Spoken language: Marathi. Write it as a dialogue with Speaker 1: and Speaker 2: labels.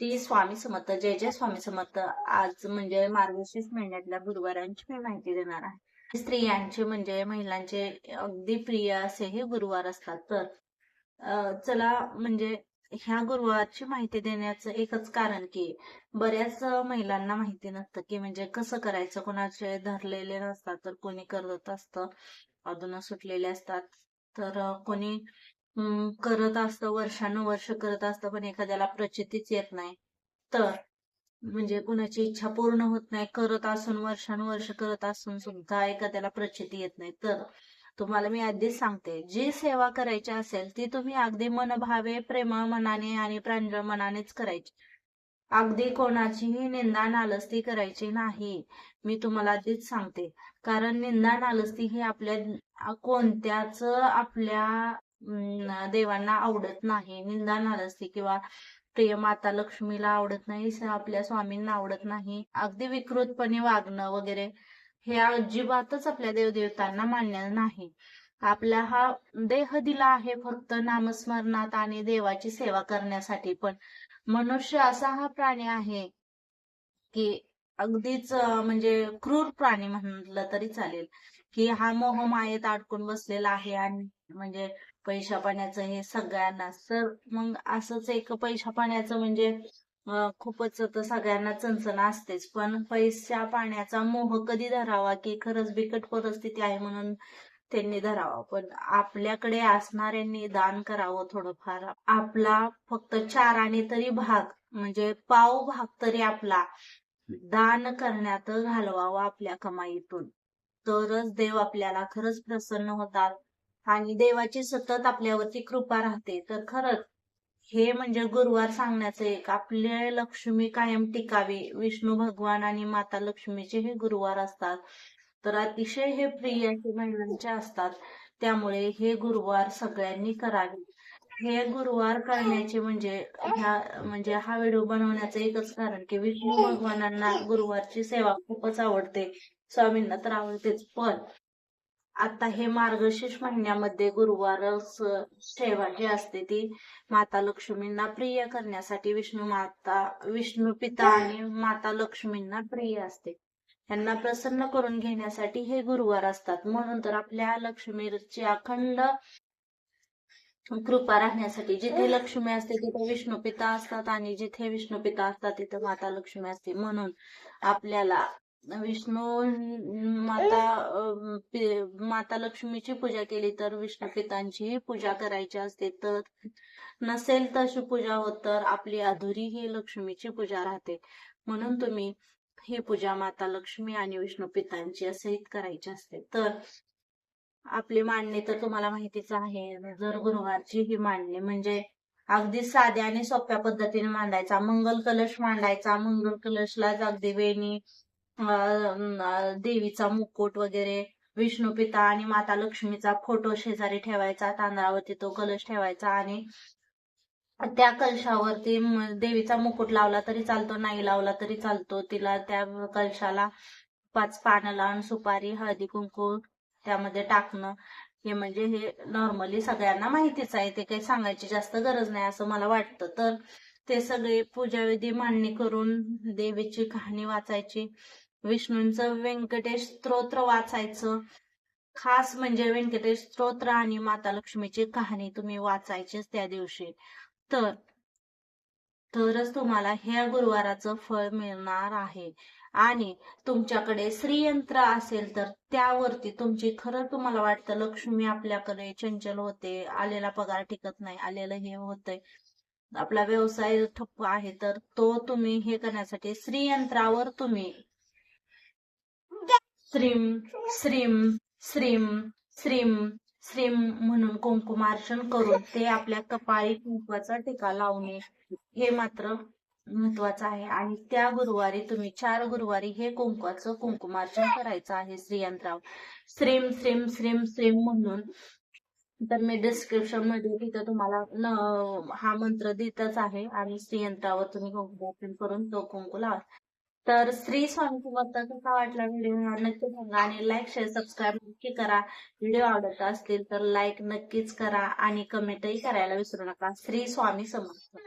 Speaker 1: ती स्वामी समर्थ जय जय स्वामी समर्थ आज म्हणजे मार्गशीर्ष महिन्यातल्या गुरुवारांची मी माहिती देणार आहे. स्त्रियांचे म्हणजे महिलांचे अगदी प्रिय असे हे गुरुवार असतात. तर चला म्हणजे ह्या गुरुवारची माहिती देण्याचं एकच कारण की बऱ्याच महिलांना माहिती नसतं की म्हणजे कसं करायचं? कोणाचे धरलेले नसतात तर कोणी करत असतं अधून सुटलेले असतात. तर कोणी करत असतं वर्षानुवर्ष करत असतं पण एखाद्याला प्रचितीच येत नाही. तर म्हणजे कुणाची इच्छा पूर्ण होत नाही करत असून वर्षानुवर्ष करत असून सुद्धा एखाद्याला प्रचिती येत नाही. तर तुम्हाला मी आधीच सांगते जी सेवा करायची असेल ती तुम्ही अगदी मनभावे प्रेमळ मनाने आणि प्रांजळ मनानेच करायची. अगदी कोणाचीही निंदा नालस्ती करायची नाही. मी तुम्हाला आधीच सांगते कारण निंदा नालस्ती ही आपल्या कोणत्याच आपल्या देवांना आवडत नाही निंदा नालस्ती किंवा प्रिय माता लक्ष्मीला आवडत नाही आपल्या स्वामींना आवडत नाही अगदी विकृतपणे वागणं वगैरे हे अजिबातच आपल्या देवदेवतांना मान्य नाही. आपला हा देह दिला आहे फक्त नामस्मरणात आणि देवाची सेवा करण्यासाठी पण मनुष्य असा हा प्राणी आहे की अगदीच म्हणजे क्रूर प्राणी म्हटलं तरी चालेल की हा मोहमायेत अडकून बसलेला आहे आणि म्हणजे पैशा पाण्याचं हे सगळ्यांना. तर मग असंच एक पैशा पाण्याचं म्हणजे खूपच तर सगळ्यांना चणचण असतेच. पण पैशा पाण्याचा मोह कधी धरावा की खरंच बिकट परिस्थिती आहे म्हणून त्यांनी धरावा. पण आपल्याकडे असणाऱ्यांनी दान करावं थोडंफार. आपला फक्त चाराने तरी भाग म्हणजे पाव भाग तरी आपला दान करण्यात घालवावा आपल्या कमाईतून. तरच देव आपल्याला खरंच प्रसन्न होतात. आणि देवाची सतत आपल्यावरती कृपा राहते. तर खरंच हे म्हणजे गुरुवार सांगण्याचं एक आपले लक्ष्मी कायम टिकावी. विष्णू भगवान आणि माता लक्ष्मीचे हे गुरुवार असतात. तर अतिशय हे प्रिय असे महिलांचे असतात. त्यामुळे हे गुरुवार सगळ्यांनी करावे. हे गुरुवार करण्याचे म्हणजे ह्या म्हणजे हा व्हिडिओ बनवण्याचं एकच कारण की विष्णू भगवानांना गुरुवारची सेवा खूपच आवडते. स्वामींना तर आवडतेच. पण आता हे मार्गशीर्ष महिन्यामध्ये गुरुवार सेवा जी असते ती माता लक्ष्मींना प्रिय करण्यासाठी विष्णू माता विष्णू पिता आणि माता लक्ष्मींना प्रिय असते. यांना प्रसन्न करून घेण्यासाठी हे गुरुवार असतात. म्हणून तर आपल्या लक्ष्मीची अखंड कृपा राहण्यासाठी जिथे लक्ष्मी असते तिथे विष्णू पिता असतात आणि जिथे विष्णू पिता असतात तिथे माता लक्ष्मी असते. म्हणून आपल्याला विष्णू माता माता लक्ष्मीची पूजा केली तर विष्णू पितांचीही पूजा करायची असते. तर नसेल तशी पूजा होत तर आपली अधुरी ही लक्ष्मीची पूजा राहते. म्हणून तुम्ही ही पूजा माता लक्ष्मी आणि विष्णू पितांची असहित करायची असते. तर आपली मांडणी तर तुम्हाला माहितीच आहे. जर गुरुवारची ही मांडणी म्हणजे अगदी साध्या आणि सोप्या पद्धतीने मांडायचा मंगल कलश मांडायचा मंगल कलशला अगदी वेणी देवीचा मुकुट वगैरे विष्णू पिता आणि माता लक्ष्मीचा फोटो शेजारी ठेवायचा तांदळावरती तो कलश ठेवायचा आणि त्या कलशावरती देवीचा मुकुट लावला तरी चालतो नाही लावला तरी चालतो. तिला त्या कलशाला पाच पानं लावून सुपारी हळदी कुंकू त्यामध्ये टाकणं हे म्हणजे हे नॉर्मली सगळ्यांना माहितीच आहे. ते काही सांगायची जास्त गरज नाही असं मला वाटतं. तर ते सगळे पूजाविधी मांडणी करून देवीची कहाणी वाचायची. विष्णूंचं व्यंकटेश स्तोत्र वाचायचं. खास म्हणजे व्यंकटेश स्तोत्र आणि माता लक्ष्मीची कहाणी तुम्ही वाचायचीच त्या दिवशी. तर तरच तुम्हाला ह्या गुरुवाराचं फळ मिळणार आहे. आणि तुमच्याकडे श्रीयंत्र असेल तर त्यावरती तुमची खरं तुम्हाला वाटतं लक्ष्मी आपल्याकडे चंचल होते आलेला पगार टिकत नाही आलेलं हे होतंय. आपला व्यवसाय ठप्प आहे तर तो तुम्ही हे करण्यासाठी श्रीयंत्रावर तुम्ही श्रीम श्रीम. श्रीम श्रीम श्रीम म्हणून कुंकुमार्चन करून ते आपल्या कपाळी कुंकवाचा टिका लावणे हे मात्र महत्वाचं आहे. आणि त्या गुरुवारी तुम्ही चार गुरुवारी हे कुंकवाचं कुंकुमार्चन करायचं आहे श्रीयंत्रावर श्रीम श्रीम श्रीम श्रीम म्हणून. तर मी डिस्क्रिप्शनमध्ये तिथं तुम्हाला न- हा मंत्र देतच आहे. आणि श्रीयंत्रावर तुम्ही कुंकुमार्चन करून तो कुंकू लावा. तर श्री स्वामी समर्थ कसा वाटला व्हिडिओ नक्की सांगा आणि लाईक शेअर सबस्क्राईब नक्की करा. व्हिडिओ आवडत असतील तर लाईक नक्कीच करा आणि कमेंटही करायला विसरू नका. श्री स्वामी समर्थ.